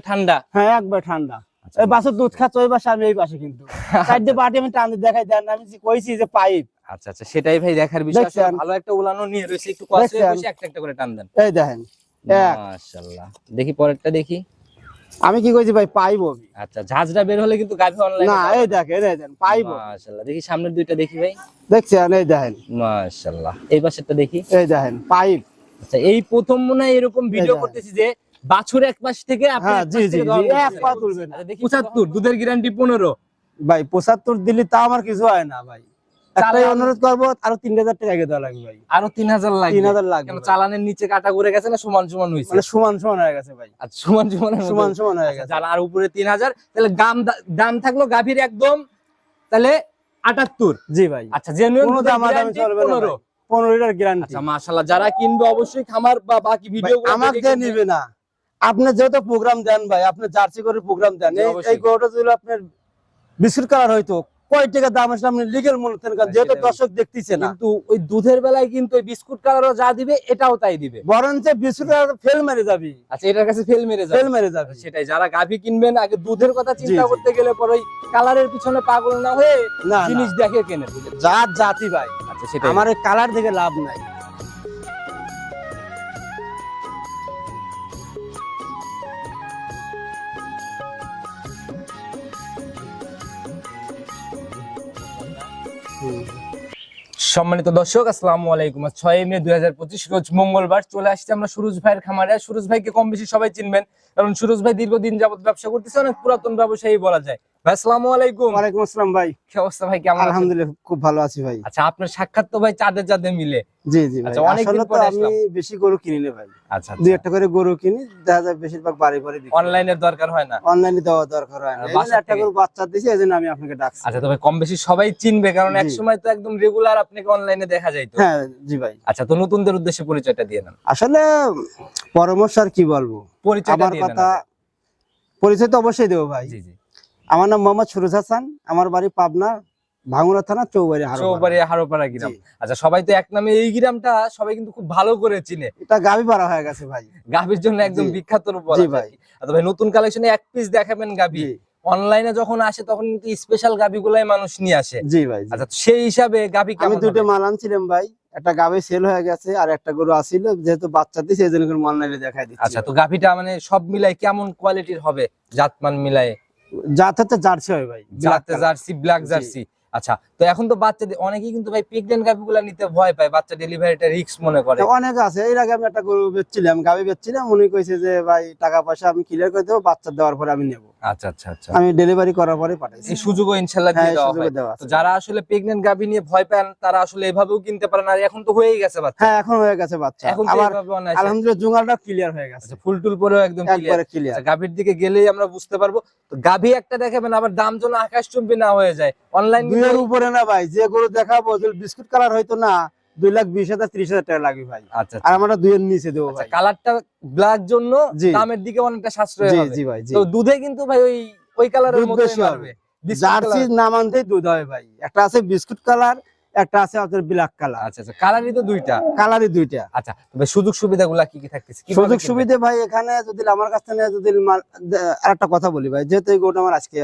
ঠান্ডা? হ্যাঁ একবার ঠান্ডা। আচ্ছা। এই বাসের দুধ খাচ্ছে ওই বাসে আমি এই বাসে কিন্তু। চারটে বাটি আমি টান দেখাই দেন আমি কইছি যে পাইপ। আচ্ছা আচ্ছা সেটাই ভাই দেখার বিষয়। ভালো একটা উলানো নিয়ে রয়েছে একটু কষ্ট? একটা একটা করে টান দেন। এই দেখেন মাশাআল্লাহ। দেখি পরেরটা দেখি। আমি কি কইছি ভাই পাইব আচ্ছা ঝাঁঝরা বের হলে কিন্তু গাভী অনলাইন না এই দেখেন এই দেখেন পাইব মাশাআল্লাহ দেখি সামনের দুইটা দেখি ভাই। দেখছেন? এই দেখেন। মাশাআল্লাহ এই পাশেরটা দেখি। এই দেখেন পাইপ। আচ্ছা এই প্রথম মনে হয় এরকম ভিডিও করতেছি যে বাছুর এক মাস থেকে হ্যাঁ জি জি থেকে জি। দহন এক পা তুলবে না। দেখি 75 দুধের গ্যারান্টি 15 ভাই পঁচাত্তর দিলে তা আমার কিছু হয় না ভাই। একটাই অনুরোধ করব আরও তিন হাজার টাকা আগে দেওয়া লাগবে ভাই। আরও 3000 লাগবে। তিন হাজার লাগবে চালানের নিচে কাটা ঘুরে গেছে না সমান সমান হইছে মানে সমান সমান হয়ে গেছে ভাই। আচ্ছা সমান সমান সমান সমান হয়ে গেছে। যারা আর উপরে 3000 তাহলে দাম দাম থাকল গাভীর একদম তাহলে 78 জি ভাই। আচ্ছা জেনুইন কোনো দাম আদামি চলবে না পনেরো। লিটার গ্যারান্টি আচ্ছা মাশাআল্লাহ যারা কিনবে অবশ্যই খামার বা বাকি ভিডিও আমাকে নিবে না। আপনি যেহেতু প্রোগ্রাম দেন ভাই আপনি জার্সি করে প্রোগ্রাম দেন এই-। গরুটা যদি আপনার বিস্কুট কালার হয়তো কয় টাকা দাম আসলে আপনি লিগেল মূল্য দেন কারণ হ্যাঁ, যেহেতু দর্শক দেখতেছে না। কিন্তু ওই দুধের বেলায় কিন্তু বিস্কুট কালারও যা দিবে এটাও তাই দিবে। বরঞ্চ বিস্কুট ফেল মেরে যাবি। আচ্ছা এটার কাছে ফেল মেরে যাবে। ফেল মেরে যাবে। সেটাই যারা গাভী কিনবেন আগে দুধের কথা চিন্তা করতে গেলে পর ওই কালারের পিছনে পাগল না হয়ে না জিনিস দেখে কেনে জাত জাতি ভাই। আচ্ছা সেটাই। আমার কালার দেখে লাভ নাই। সম্মানিত দর্শক, আসসালামু আলাইকুম। ছয় মে দুই হাজার পঁচিশ, রোজ মঙ্গলবার চলে আসছে আমরা সুরজ ভাইয়ের খামারে। সুরজ ভাইকে কম বেশি সবাই চিনবেন, কারণ সুরজ ভাই দীর্ঘদিন যাবত ব্যবসা করতেছে, অনেক পুরাতন ব্যবসায়ী বলা যায়। আসসালামু আলাইকুম। ওয়ালাইকুম আসসালাম ভাই। কি অবস্থা ভাই? কেমন আছেন? আলহামদুলিল্লাহ খুব ভালো আছি ভাই। আচ্ছা আপনার সাক্ষাৎ তো ভাই চাঁদে চাঁদে মিলে। জি জি আচ্ছা, পরে আমি বেশি গরু কিনি না ভাই। আচ্ছা দুই একটা করে গরু কিনি দেখা যায় বেশিরভাগ বাড়ি বাড়ি অনলাইনের দরকার হয় না। অনলাইনে দেওয়া দরকার হয় একটা? বাচ্চা আমি আপনাকে ডাকছি। আচ্ছা তবে কম বেশি সবাই চিনবে কারণ। এক সময় তো একদম রেগুলার আপনাকে অনলাইনে দেখা যাইতো হ্যাঁ জি ভাই। আচ্ছা তো নতুনদের উদ্দেশ্যে পরিচয়টা দিয়ে নেন। আসলে পরামর্শ আর কি বলব? আমার কথা পরিচয় তো অবশ্যই দেবো ভাই। জি জি। আমার নাম মোহাম্মদ সুরজ হাসান আমার বাড়ি পাবনা ভাঙুরা থানা চৌবাড়ি। চৌবাড়ি হারোপাড়া গ্রাম। আচ্ছা সবাই তো এক নামে এই গ্রামটা সবাই কিন্তু খুব ভালো করে চিনে। এটা গাবি পাড়া হয়ে গেছে ভাই। গাভীর জন্য একদম বিখ্যাত জি ভাই। আচ্ছা ভাই নতুন কালেকশনে এক পিস দেখাবেন গাভী। অনলাইনে যখন আসে তখন কিন্তু স্পেশাল গাভী গুলাই মানুষ নিয়ে আসে। জি ভাই আচ্ছা সেই হিসাবে গাভী আমি দুটো? মাল আনছিলাম ভাই। একটা গাবে সেল হয়ে গেছে আর একটা গরু আসিল। যেহেতু বাচ্চা দিয়েছে এই জন্য মাল দেখাই দিচ্ছি। আচ্ছা তো গাভীটা মানে সব মিলাই কেমন কোয়ালিটির হবে? জাতমান মিলাই জাত হচ্ছে জার্সি হয় ভাই। জাতে জার্সি ব্ল্যাক জার্সি। আচ্ছা তো এখন তো বাচ্চা অনেকেই কিন্তু ভাই প্রেগনেন্ট গাভীগুলা নিতে ভয় পায় বাচ্চা ডেলিভারিটা রিস্ক মনে করে। অনেক আছে এর আগে আমি একটা গরু বেচছিলাম গাবি বেচছিলাম উনি কইছে যে ভাই টাকা পয়সা আমি ক্লিয়ার করে দেবো বাচ্চা দেওয়ার পরে আমি নেব। আচ্ছা আচ্ছা আচ্ছা। আমি ডেলিভারি করার পরে পাঠাইছি। এই সুযোগও ইনশাল্লাহ হ্যাঁ দিয়ে দেওয়া হয়। দেওয়া তো যারা আসলে গাভী নিয়ে ভয় পান তারা আসলে এভাবেও কিনতে পারেন আর এখন তো হয়েই গেছে বাচ্চা। হ্যাঁ এখন হয়ে গেছে বাচ্চা। এখন আবার আলহামদুলিল্লাহ জুঙ্গালটা ক্লিয়ার হয়ে গেছে। আচ্ছা, ফুল টুল পরেও একদম। ক্লিয়ার আচ্ছা, গাভীর দিকে গেলেই আমরা বুঝতে পারব। তো গাভী একটা দেখাবেন আবার দাম যেন আকাশ চুম্বি না হয়ে যায়। অনলাইন উপরে না ভাই যে গরু দেখাবো বিস্কুট কালার হয়তো না দুই লাখ বিশ হাজার ত্রিশ হাজার টাকা লাগবে ভাই। আচ্ছা আর আমরা দুইয়ের নিচে দেবো আচ্ছা ভাই। কালারটা ব্ল্যাক জন্য দামের দিকে অনেকটা সাশ্রয় হবে। জি ভাই তো দুধে কিন্তু ভাই ওই ওই কালারের হবে। জার্সি colour- না দুধ হয় ভাই। একটা আছে বিস্কুট কালার একটা আছে আপনার ব্ল্যাক কালার আচ্ছা আচ্ছা কালারই তো দুইটা। কালারই দুইটা। আচ্ছা তবে সুযোগ সুবিধাগুলা কি কি থাকতেছে? সুযোগ সুবিধা ভাই এখানে যদি আমার কাছ থেকে যদি আরেকটা কথা বলি ভাই যেহেতু এই গরুটা আমার আজকে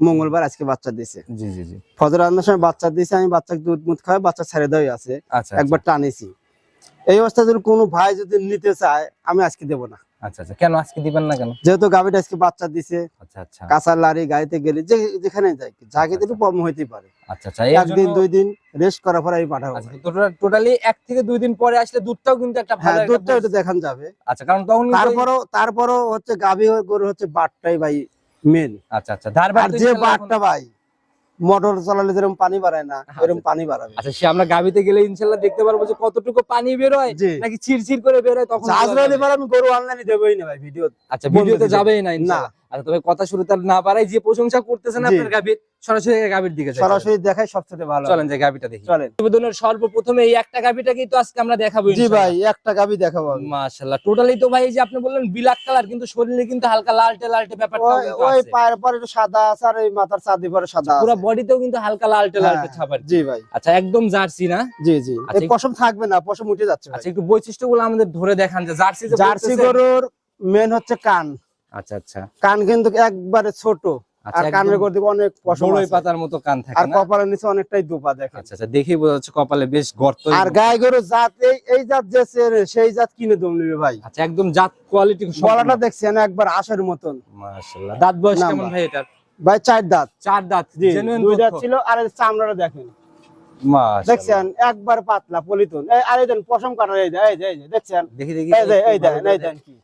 মঙ্গলবার আজকে বাচ্চা দিছে জি জি জি। ফজর আন্দার সময় বাচ্চা দিছে আমি বাচ্চাকে দুধ মুধ খাওয়াই বাচ্চা ছেড়ে দেওয়া আছে। আচ্ছা একবার টানিছি। এই অবস্থা যদি কোনো ভাই যদি নিতে চায় আমি আজকে দেবো না। আচ্ছা আচ্ছা। কেন আজকে দিবেন না কেন? যেহেতু গাভিটা আজকে বাচ্চা দিছে আচ্ছা আচ্ছা। কাঁচার লারি গাড়িতে গেলে যেখানে যাই যাকে একটু প্রবলেম হইতে পারে। আচ্ছা আচ্ছা। একদিন দুই দিন রেস্ট করার পরে আমি পাঠাবো। টোটালি এক থেকে দুই দিন পরে আসলে দুধটাও কিন্তু একটা ভালো হ্যাঁ দুধটা একটু দেখান যাবে। আচ্ছা কারণ তখন তারপরও হচ্ছে গাভী গরু হচ্ছে বাটটাই ভাই মেন আচ্ছা আচ্ছা। আর যে বাঘটা ভাই মোটর চালালে যেরকম পানি বাড়ায় না এরকম পানি বাড়াবে। আচ্ছা সে আমরা গাবিতে গেলে ইনশাল্লাহ দেখতে পারব যে কতটুকু পানি বের হয় নাকি চিরচির করে বের হয় তখন রইলে যাবে। পরে আমি গরু অনলাইনে দেবই না ভাই ভিডিও আচ্ছা ভিডিওতে যাবেই না। ইনশাল্লাহ। আচ্ছা তবে কথা শুরু তার না পারাই যে প্রশংসা করতেছেন। আপনার গাবির সরাসরি গাবির দিকে সরাসরি দেখাই সবচেয়ে ভালো। চলেন যে গাবিটা দেখি। চলেন। প্রতিবেদনের সর্বপ্রথমে এই একটা গাবিটাকেই তো আজকে আমরা দেখাবো জি ভাই একটা গাভি দেখাবো। মাশাআল্লাহ। টোটালি তো ভাই এই যে আপনি বললেন ব্ল্যাক কালার কিন্তু শরীরে কিন্তু হালকা লালটে লালটে ব্যাপারটা ওই ওই পায়ের পরে একটু সাদা আছে আর এই মাথার চাঁদি পরে সাদা পুরো আছে। বডিতেও কিন্তু হালকা লালটে লালটে হ্যাঁ, ছাপ আর জি ভাই। আচ্ছা একদম জার্সি না? জি জি। আচ্ছা, এই পশম থাকবে না পশম উঠে যাচ্ছে আচ্ছা একটু বৈশিষ্ট্যগুলো আমাদের ধরে দেখান যে জার্সি জার্সি গরুর মেন হচ্ছে কান। আচ্ছা আচ্ছা। কান কিন্তু একবারে ছোট। আচ্ছা আর কানের একদম দিকে অনেক বড়ই পাতার মতো কান থাকে আর কপালের নিচে অনেকটাই দুপা দেখেন। আচ্ছা আচ্ছা দেখি বোঝা যাচ্ছে কপালে বেশ গর্ত আর গায়ে গরু জাত এই এই জাত যে সেই জাত কিনে দম নিবে ভাই। আচ্ছা একদম জাত কোয়ালিটি গলাটা দেখছেন একবার আশের মতন। মাশাআল্লাহ দাঁত বয়স কেমন ভাই। এটার? ভাই চার দাঁত। চার দাঁত দুই দাঁত ছিল আর চামড়াটা দেখেন। দেখছেন একবার পাতলা পলিথন। আর এই দেন পশম কাটা এই যে এই যে দেখছেন? দেখি দেখি এই যে এই দেন এই দেন কি?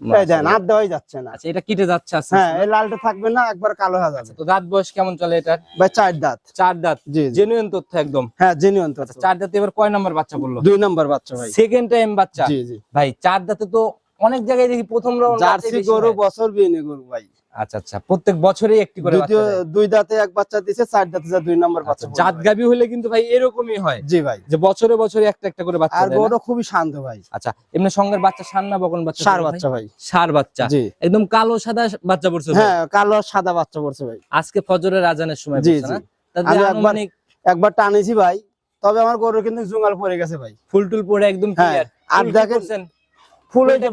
এই দেন মাশাআল্লাহ। দেওয়াই যাচ্ছে না। আচ্ছা এটা কিটে যাচ্ছে আস্তে হ্যাঁ এই লালটা থাকবে না একবার কালো হয়ে যাবে। তো দাঁত বয়স কেমন চলে এটা ভাই চার দাঁত। চার দাঁত? জি জি। জেনুইন তথ্য একদম। হ্যাঁ জেনুইন আচ্ছা চার দাঁতে এবার কয় নাম্বার বাচ্চা বলল? দুই নাম্বার বাচ্চা ভাই। সেকেন্ড টাইম বাচ্চা? জি জি। ভাই চার দাঁতে তো অনেক জায়গায় দেখি প্রথম রাউন্ড জার্সি গরু বছর বিয়ে গরু ভাই। আচ্ছা আচ্ছা। প্রত্যেক বছরই একটি করে বাচ্চা। দুই দাঁতে এক বাচ্চা দিছে চার দাঁতে যা দুই নম্বর বাচ্চা আচ্ছা, জাত গাবি হলে কিন্তু ভাই এরকমই হয় জি ভাই। যে বছরে বছরে একটা একটা করে বাচ্চা আর গরু খুবই শান্ত ভাই। আচ্ছা এমনি সঙ্গের বাচ্চা সার না বকন বাচ্চা সার বাচ্চা ভাই। ষাঁড় বাচ্চা। জি। একদম কালো সাদা বাচ্চা পড়ছে। হ্যাঁ কালো সাদা বাচ্চা পড়ছে ভাই। আজকে ফজরের আজানের সময় জি, পড়ছে জি। না তাদের আমি একবার- একবার টানেছি ভাই তবে আমার গরু কিন্তু জুঙ্গাল পড়ে গেছে ভাই। ফুল টুল পরে একদম ক্লিয়ার আর দেখেন- ফুল হইতে।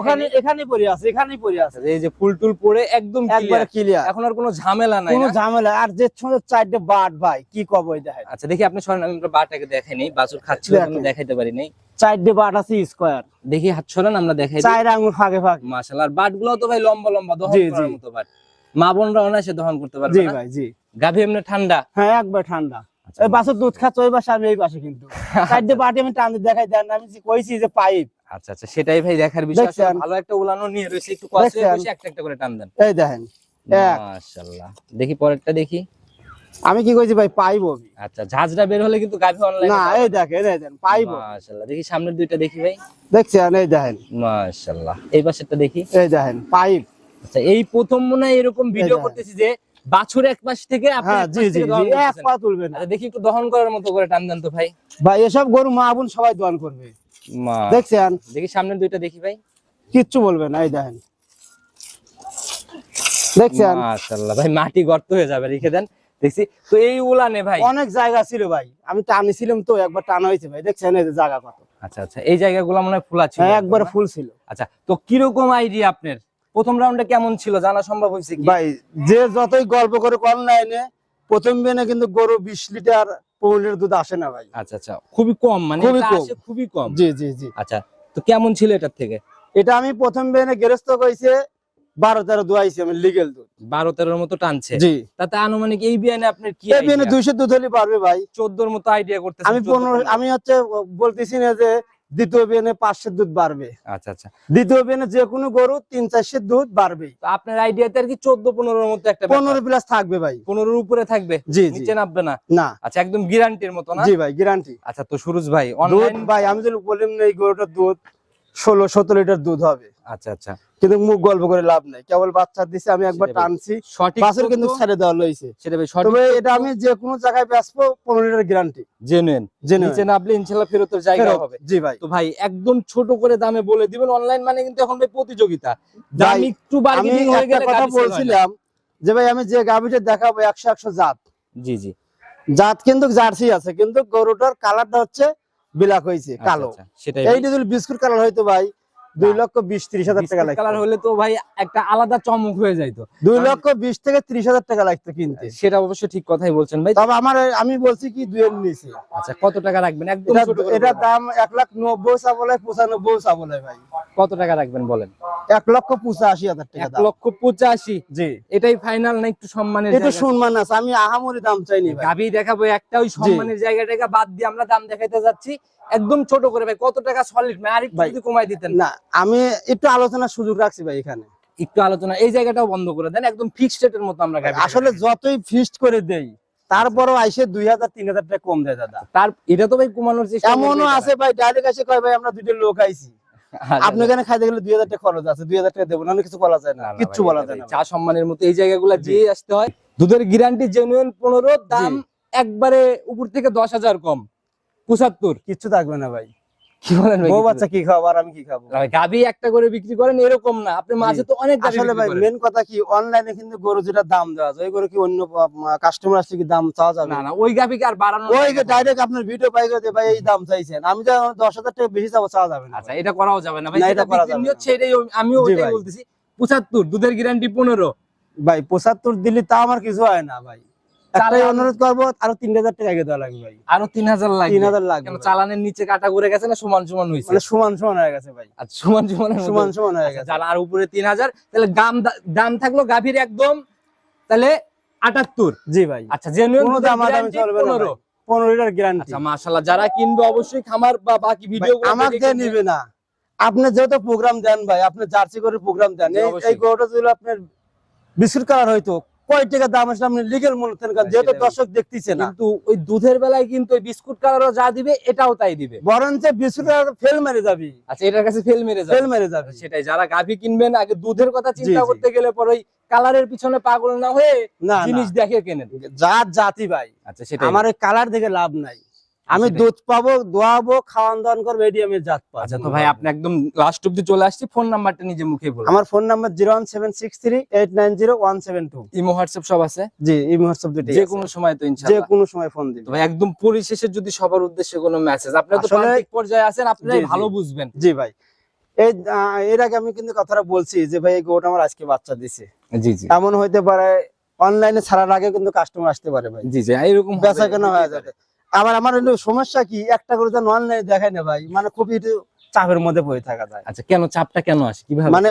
ওখানে এখানেই পড়ে আছে এখানেই পড়ে আছে। এই যে ফুল টুল পরে একদম একবার ক্লিয়ার ক্লিয়ার এখন আর কোনো ঝামেলা নাই কোনো ঝামেলা। আর যে ছোট চারটে বাট ভাই কি কব ওই দেখেন। আচ্ছা দেখি আপনি সরেন আমি আমরা বাটাকে দেখাইনি বাছুর খাচ্ছিল আমি দেখাইতে পারি নাই। চারটে বাট আছে স্কোয়ার দেখি হাত সরেন আমরা দেখাই চার আঙুল ফাঁকে ফাঁকে। মাশাআল্লাহ আর বাটগুলো তো ভাই লম্বা লম্বা দহন করার মতো বাট। মা বোনরা অনায়াসে দহন করতে পারবে জি ভাই জি। গাভী এমনি ঠান্ডা? হ্যাঁ একবার ঠান্ডা। ওই বাসের দুধ খাচ্ছে ওই পাশে আমি এই পাশে কিন্তু। চারটে বাটি আমি টান দেখাই দেন আমি কইছি যে পাইপ। আচ্ছা আচ্ছা সেটাই ভাই দেখার বিষয়। ভালো একটা উলানো নিয়ে রয়েছে একটু কষ্ট? একটা একটা করে টান দেন। এই দেখেন মাশাআল্লাহ। দেখি পরেরটা দেখি। আমি কি কইছি ভাই পাইব আচ্ছা ঝাঁঝরা বের হলে কিন্তু গাভী অনলাইন না এই দেখেন এই দেখেন পাইব। মাশাআল্লাহ দেখি সামনের দুইটা দেখি ভাই। দেখছেন? এই দেখেন। মাশাআল্লাহ এই পাশেরটা দেখি। এই দেখেন পাইপ। আচ্ছা এই প্রথম মনে হয় এরকম ভিডিও করতেছি যে বাছুর এক পাশ থেকে হ্যাঁ এক দহন। পা দেখি একটু দহন করার মতো করে টান দেন তো ভাই। ভাই এসব গরু মা বোন সবাই দোয়ান করবে। দেখছেন? দেখি সামনের দুইটা দেখি ভাই। কিচ্ছু বলবে না এই দেখেন। দেখছেন? মাশাআল্লাহ ভাই মাটি গর্ত হয়ে যাবে রেখে দেন। দেখছি তো এই উলানে ভাই। অনেক জায়গা ছিল ভাই আমি টানিছিলাম তো একবার টানা হয়েছে ভাই দেখছেন এই জায়গা কত। আচ্ছা আচ্ছা এই জায়গাগুলো মনে হয় ফুলা ছিল হ্যাঁ একবার ফুল ছিল। আচ্ছা তো কীরকম আইডিয়া আপনার? প্রথম রাউন্ডে কেমন ছিল? জানা সম্ভব হয়েছে ভাই যে যতই গল্প করে অনলাইনে প্রথম বেনে কিন্তু গরু বিশ লিটার পনেরো লিটার দুধ আসে না ভাই। আচ্ছা আচ্ছা। খুবই কম মানে খুবই কম। খুবই কম। জি জি জি। আচ্ছা তো কেমন ছিল এটার থেকে? এটা আমি প্রথম বেনে গেরস্ত কইছে বারো তেরো দুয়াইছি আমি লিগেল দুধ। বারো তেরোর মতো টানছে। জি। তাতে আনুমানিক এই বিয়ানে আপনার কি এই বেনে দুইশো দুধ হলে পারবে ভাই। চোদ্দোর মতো আইডিয়া করতে আমি পনেরো আমি হচ্ছে বলতেছি না যে দ্বিতীয় বিয়ানে পাঁচশো দুধ বাড়বে। আচ্ছা আচ্ছা। দ্বিতীয় বিয়ানে যে কোনো গরু তিন চারশো দুধ বাড়বে। আপনার আইডিয়াতে আর কি চোদ্দ পনেরোর মতো একটা পনেরো প্লাস থাকবে ভাই। পনেরোর উপরে থাকবে? জি নিচে নামবে না? না। আচ্ছা একদম গ্যারান্টির মতো না? জি ভাই গ্যারান্টি আচ্ছা তো সুরজ ভাই অনলাইন ভাই আমি যদি বললাম না এই গরুটার দুধ ষোলো সতেরো লিটার দুধ হবে। আচ্ছা আচ্ছা। কিন্তু মুখ গল্প করে লাভ নাই। কেবল বাচ্চা দিছে আমি একবার টানছি। বাছুর কিন্তু ছেড়ে দেওয়া লইছে। সেটা ভাই সঠিক তবে এটা আমি যে কোনো জায়গায় বেচবো পনেরো লিটার গ্যারান্টি জেনুইন জেনে নিচে নামলে ইনশাল্লাহ ফেরতের জায়গা হবে। জি ভাই। তো ভাই একদম ছোট করে দামে বলে দিবেন অনলাইন মানে কিন্তু এখন ভাই প্রতিযোগিতা। দাম একটু বার্গেনিং হয়ে গেলে কথা। বলছিলাম যে ভাই আমি যে গাভিটা দেখাবো একশো একশো জাত। জি জি। জাত কিন্তু জার্সি আছে কিন্তু গরুটার কালারটা হচ্ছে বিলাক হয়েছে আচ্ছা, কালো। আচ্ছা, সেটাই এইটা যদি বিস্কুট কালার হয়তো ভাই দুই লক্ষ বিশ ত্রিশ হাজার টাকা লাগতো। কালার হলে তো ভাই একটা আলাদা চমক হয়ে যাইতো। দুই লক্ষ বিশ থেকে ত্রিশ হাজার টাকা লাগতো কিনতে। সেটা অবশ্য ঠিক কথাই বলছেন ভাই। তবে আমার আমি বলছি কি নিচে আচ্ছা কত টাকা রাখবেন? একদম এটার দাম এক লাখ নব্বই চাবলে পঁচানব্বই চাবলে ভাই। কত টাকা রাখবেন বলেন? এক লক্ষ পঁচাশি হাজার টাকা এক লক্ষ পঁচাশি? জি। এটাই ফাইনাল না একটু সম্মানের একটু সম্মান আছে আমি আহামরি দাম চাইনি ভাই। গাবি দেখাবো একটা ওই সম্মানের জায়গাটাকে বাদ দিয়ে আমরা দাম দেখাইতে যাচ্ছি। একদম ছোট করে ভাই কত টাকা সলিড আর একটু কমাই দিতেন। না আমি একটু আলোচনার সুযোগ রাখছি ভাই এখানে। একটু আলোচনা এই জায়গাটাও বন্ধ করে দেন একদম ফিক্সড রেটের মতো আমরা আসলে যতই ফিক্সড করে দেই তারপরও আইসে দুই হাজার তিন হাজার টাকা কম দেয় দাদা। তার এটা তো ভাই কমানোর চেষ্টা এমনও আছে ভাই ডাইরেক্ট এসে কয় ভাই আমরা দুইটা লোক আইছি। আপনি এখানে খাইতে গেলে দুই হাজার টাকা খরচ আছে দুই হাজার টাকা দেবো না কিছু বলা যায় না কিচ্ছু বলা যায় না চা সম্মানের মতো এই জায়গাগুলো দিয়ে আসতে হয়। দুধের গ্যারান্টি জেনুইন পনেরো দাম একবারে উপর থেকে দশ হাজার কম। পঁচাত্তর। কিচ্ছু থাকবে না ভাই। কি বলেন ভাই বউ বাচ্চা কি খাব আর আমি কি খাব? না একটা করে বিক্রি করেন এরকম না। আপনি মাঝে তো অনেক আসলে ভাই মেন কথা কি অনলাইনে কিন্তু গরু যেটা দাম দেওয়া যায় ওই গরু কি অন্য কাস্টমার আসলে কি দাম চাওয়া যাবে? না না ওই গাভীকে আর বাড়ানো ওই ডাইরেক্ট আপনার ভিডিও পাই গেছে ভাই এই দাম চাইছেন। আমি তো দশ হাজার টাকা বেশি চাবো চাওয়া যাবে না আচ্ছা এটা করাও যাবে না ভাই এটা করা বিক্রি যাবে না। সেটাই আমিও ওইটাই বলতেছি। পঁচাত্তর দুধের গ্যারান্টি পনেরো। ভাই পঁচাত্তর দিলে তা আমার কিছু হয় না ভাই। একটাই অনুরোধ করব আরও তিন হাজার টাকা আগে দেওয়া লাগবে ভাই। আরও তিন হাজার লাগবে? তিন হাজার লাগবে চালানের নিচে কাটা ঘুরে গেছে না সমান সমান হয়েছে মানে সমান সমান হয়ে গেছে ভাই। সমান সমান সমান সমান হয়ে গেছে। যারা আর উপরে তিন হাজার তাহলে দাম দাম থাকল গাভীর একদম তাহলে আটাত্তর। জি ভাই। আচ্ছা জেনুইন কোনো দাম আদামি চলবে না পনেরো। লিটার গ্যারান্টি আচ্ছা যারা কিনবে অবশ্যই খামার বা বাকি ভিডিও আমাকে নিবে না। আপনি যেহেতু প্রোগ্রাম দেন ভাই আপনি জার্সি করে প্রোগ্রাম দেন এই- অবশ্যই। এই গরুটা যদি আপনার বিস্কুট কালার হয়তো কয় টাকা দাম আসলে আপনি লিগেল মূল্য দেন কারণ যেহেতু দর্শক দেখতেছে না। কিন্তু ওই দুধের বেলায় কিন্তু ওই বিস্কুট কালারও যা দিবে এটাও তাই দিবে। বরঞ্চ বিস্কুট ফেল মেরে যাবি। আচ্ছা এটার কাছে ফেল মেরে যাবে। ফেল মেরে যাবে। সেটাই যারা গাভী কিনবেন আগে দুধের কথা চিন্তা। করতে গেলে পরে ওই কালারের পিছনে পাগল না হয়ে না জিনিস দেখে কেনেন। জাত জাতি ভাই। আচ্ছা সেটা আমার ওই কালার দেখে লাভ নাই। আমি দুধ পাবো দোয়াবো খাওয়ান দাওয়ান করব এটি আমি জাত পাবো। আচ্ছা তো ভাই আপনি একদম লাস্ট অব্দি চলে আসছি ফোন নাম্বারটা নিজে মুখে বলুন। আমার phone number zero one seven six three eight nine zero one seven two imo WhatsApp সব আছে? জি এই মুহূর্তে দুটি যে কোনো সময় তো যে কোনো সময় ফোন দিন ভাই একদম পরিশেষে যদি সবার উদ্দেশ্যে কোনো মেসেজ আপনারা তো প্রান্তিক পর্যায়ে আছেন আপনারাই জি। ভালো বুঝবেন। জি ভাই। এই এর আগে আমি কিন্তু কথাটা বলছি যে ভাই এই গরুটা আমার আজকে বাচ্চা দিছে। জি জি। এমন হইতে পারে অনলাইনে ছাড়ার আগে কিন্তু কাস্টমার আসতে পারে ভাই। জি জি এরকম বেচা কেনা হয়ে যাবে। আবার আমার সমস্যা কি? একটা করে যেন অনলাইনে দেখায় না ভাই। মানে খুবই চাপের মধ্যে পড়ে থাকা যায়। আচ্ছা কেন চাপটা কেন আসে? কীভাবে? মানে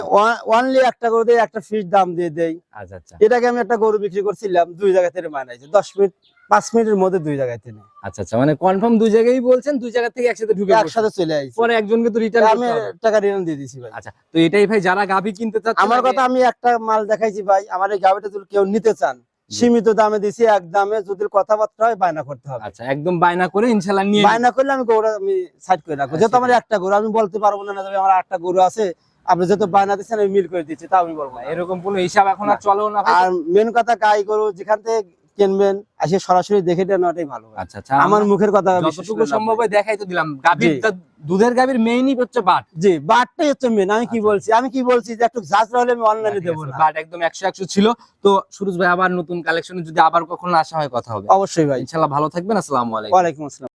অনলি একটা করে দিয়ে একটা ফিস দাম দিয়ে দেই। আচ্ছা আচ্ছা। এটাকে আমি একটা গরু বিক্রি করছিলাম দুই জায়গা থেকে মানাইছে দশ মিনিট পাঁচ মিনিটের মধ্যে দুই জায়গায় থেকে। আচ্ছা আচ্ছা মানে কনফার্ম দুই জায়গায় বলছেন দুই জায়গা থেকে একসাথে ঢুকে একসাথে চলে আইছি। পরে একজনকে তো রিটার্ন আমি টাকা রিটার্ন দিয়ে দিছি ভাই। আচ্ছা তো এটাই ভাই যারা গাভী কিনতে চাচ্ছে আমার কথা আমি একটা মাল দেখাইছি ভাই আমার এই যদি কেউ নিতে চান সীমিত দামে দিছি এক দামে যদি কথাবার্তা হয় বায়না করতে হবে। আচ্ছা একদম বায়না করে ইনশাআল্লাহ নিয়ে বায়না করলে আমি গরু আমি সাইড করে রাখব। হ্যাঁ, যেহেতু আমার একটা গরু আমি বলতে পারব না যে আমার একটা গরু আছে আপনি যেহেতু বায়না দিচ্ছেন আমি মিল করে দিচ্ছি তা আমি বলব এরকম কোনো হিসাব এখন আর চলো না আর মেন কথা গাই গরু যেখান থেকে কিনবেন আসে সরাসরি দেখে নেওয়াটাই ভালো আচ্ছা আচ্ছা আমার মুখের কথা যতটুকু সম্ভব হয় দেখাই তো দিলাম। গাভীর দুধের গাভীর মেইনই হচ্ছে বাট। জি বাটটাই হচ্ছে মেন আমি কি আচ্ছা। বলছি আমি কি বলছি যে একটু ঝাঁঝরা হলে আমি অনলাইনে দেবো না। বাট একদম একশো একশো ছিল। তো সুরজ ভাই আবার নতুন কালেকশনে যদি আবার কখনো আসা হয় কথা হবে। অবশ্যই ভাই। ইনশাআল্লাহ ভালো থাকবেন আসসালামু আলাইকুম। ওয়ালাইকুম আসসালাম।